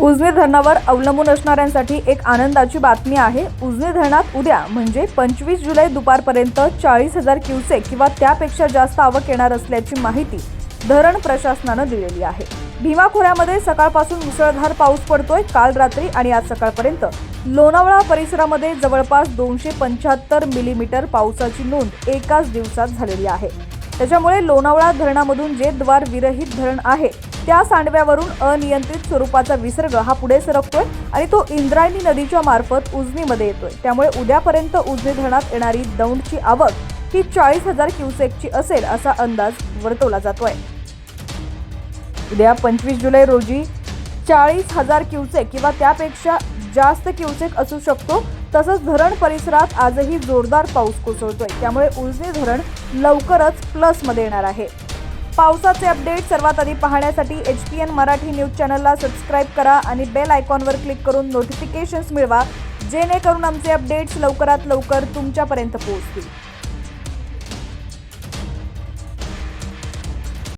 उजनी धरणावर अवलंबून असणाऱ्यांसाठी एक आनंदाची बातमी आहे. उजनी धरणात उद्या म्हणजे पंचवीस जुलै दुपारपर्यंत चाळीस हजार क्युसेक किंवा त्यापेक्षा जास्त आवक येणार असल्याची माहिती धरण प्रशासनानं दिलेली आहे. भीमा खोऱ्यामध्ये सकाळपासून मुसळधार पाऊस पडतोय. काल रात्री आणि आज सकाळपर्यंत लोणावळा परिसरामध्ये जवळपास दोनशे पंच्याहत्तर मिलीमीटर पावसाची नोंद एकाच दिवसात झालेली आहे. त्याच्यामुळे लोणावळा धरणामधून जे द्वार विरहित धरण आहे त्या सांडव्यावरून अनियंत्रित स्वरूपाचा विसर्ग हा पुढे सरकतोय आणि तो इंद्रायणी नदीच्या मार्फत उजनीमध्ये येतोय. त्यामुळे उद्यापर्यंत उजनी धरणात येणारी दौंडची आवक ही चाळीस हजार क्युसेकची असेल असा अंदाज वर्तवला जातोय. उद्या पंचवीस जुलै रोजी चाळीस हजार क्युसेक किंवा त्यापेक्षा जास्त क्युसेक असू शकतो तसंच धरण परिसरात आजही जोरदार पाऊस कोसळतोय. त्यामुळे उजनी धरण लवकरच प्लसमध्ये येणार आहे. पावसाचे अपडेट सर्वात आधी पाहण्यासाठी H P N Marathi news चॅनलला सबस्क्राईब करा आणि बेल आयकॉनवर क्लिक करून नोटिफिकेशन्स मिळवा जेणेकरून आमचे अपडेट्स लवकरात लवकर तुमच्यापर्यंत पोहोचतील.